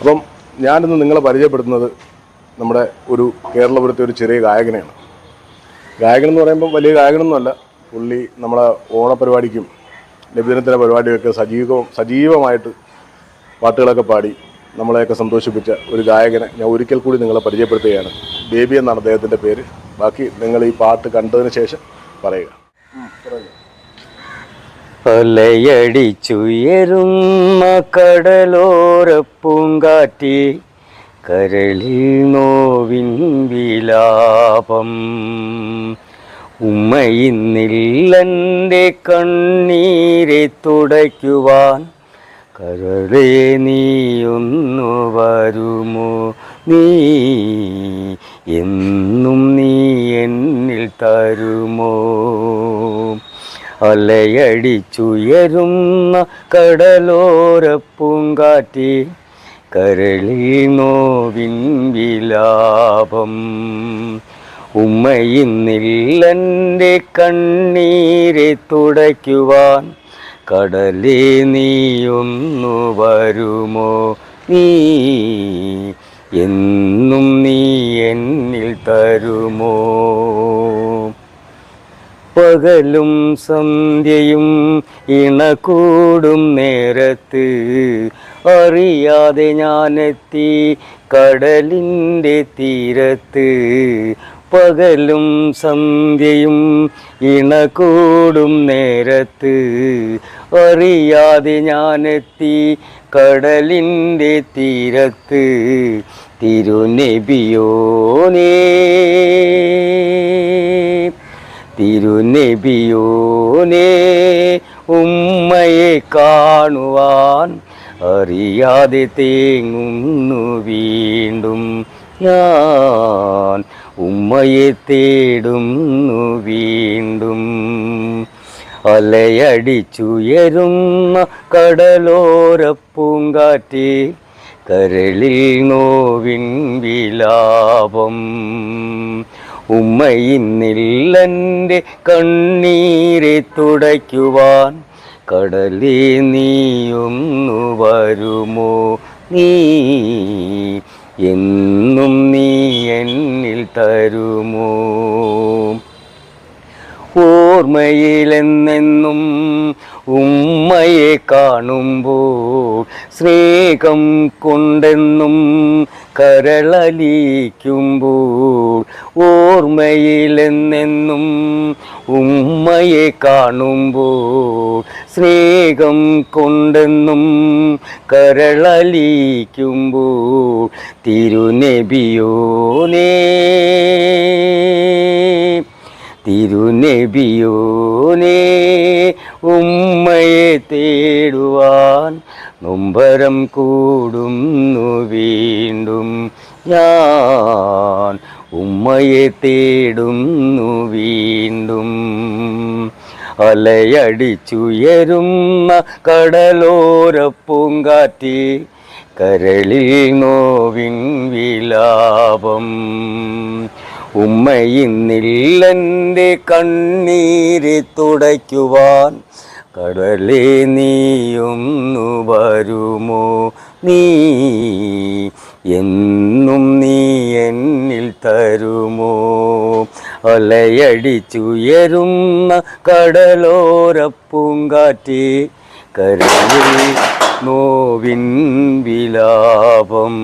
അപ്പം ഞാനിന്ന് നിങ്ങളെ പരിചയപ്പെടുത്തുന്നത് നമ്മുടെ ഒരു കേരളപുരത്തെ ഒരു ചെറിയ ഗായകനെയാണ്. ഗായകൻ എന്ന് പറയുമ്പോൾ വലിയ ഗായകനൊന്നുമല്ല. പുള്ളി നമ്മളെ ഓണപരിപാടിക്കും ലഭ്യദിനത്തിന്റെ പരിപാടിയൊക്കെ സജീവം സജീവമായിട്ട് പാട്ടുകളൊക്കെ പാടി നമ്മളെയൊക്കെ സന്തോഷിപ്പിച്ച ഒരു ഗായകനെ ഞാൻ ഒരിക്കൽ കൂടി നിങ്ങളെ പരിചയപ്പെടുത്തുകയാണ്. ബേബി എന്നാണ് അദ്ദേഹത്തിന്റെ പേര്. ബാക്കി നിങ്ങൾ ഈ പാട്ട് കണ്ടതിന് ശേഷം പറയുക. അലയടിച്ചുയരുന്ന കടലോര പൂങ്കാറ്റി കരളിൽ നോവിൻ വിലാപം. ഉമ്മയിന്നില്ലെന്റെ കണ്ണീരെ തുടയ്ക്കുവാൻ കരളെ നീയൊന്നു വരുമോ? നീ എന്നും നീ എന്നിൽ തരുമോ? അലയടിച്ചുയരുന്ന കടലോര പൂങ്കാറ്റി കരളി നോവിൻ വിലാപം. ഉമ്മയിന്നില്ലെന്റെ കണ്ണീരെ തുടയ്ക്കുവാൻ കടലേ നീയൊന്നു വരുമോ നീ? എന്നും നീ എന്നിൽ തരുമോ? പകലും സന്ധ്യയും ഇണകൂടും നേരത്ത്. അറിയാതെ ഞാനെത്തി കടലിന്റെ തീരത്ത്. പകലും സന്ധ്യയും ഇണകൂടും നേരത്ത്. അറിയാതെ ഞാനെത്തി കടലിന്റെ തീരത്ത്. തിരുനബിയോനേ. തിരുനബിയോനേ ഉമ്മയെ കാണുവാൻ അറിയാതെ തേങ്ങുന്നു വീണ്ടും ഞാൻ. ഉമ്മയെ തേടുന്നു വീണ്ടും അലയടിച്ചുയരുന്ന കടലോരപ്പൂങ്കാറ്റി കരളിൽ നോവിൻ വിലാപം. ഉമ്മയിന്നില്ലെന്റെ കണ്ണീരെ തുടയ്ക്കുവാൻ കടലേ നീയൊന്നു വരുമോ നീ? എന്നും നീ എന്നിൽ തരുമോ? ഓർമ്മയിലെന്നെന്നും ഉമ്മയെ കാണുമ്പോൾ സ്നേഹം കൊണ്ടെന്നും കരളലിക്കുമ്പോൾ ഓർമ്മയിലെന്നെന്നും ഉമ്മയെ കാണുമ്പോൾ സ്നേഹം കൊണ്ടെന്നും കരളലിക്കുമ്പോൾ തിരുനബിയോനേ തിരുനബിയോനേ ഉമ്മയെ തേടുവാൻ നൊമ്പരം കൂടുന്നു വീണ്ടും. ഞാൻ ഉമ്മയെ തേടുന്നു വീണ്ടും. അലയടിച്ചുയരുന്ന കടലോര പൂങ്കാറ്റി കരളിൽ നോവിൻ വിലാപം. ഉമ്മയിന്നില്ലെന്റെ കണ്ണീരെ തുടയ്ക്കുവാൻ കടലേ നീയൊന്നു വരുമോ നീ? എന്നും നീ എന്നിൽ തരുമോ? അലയടിച്ചുയരുന്ന കടലോരപ്പൂങ്കാറ്റി കരയിൽ നോവിൻ വിലാപം.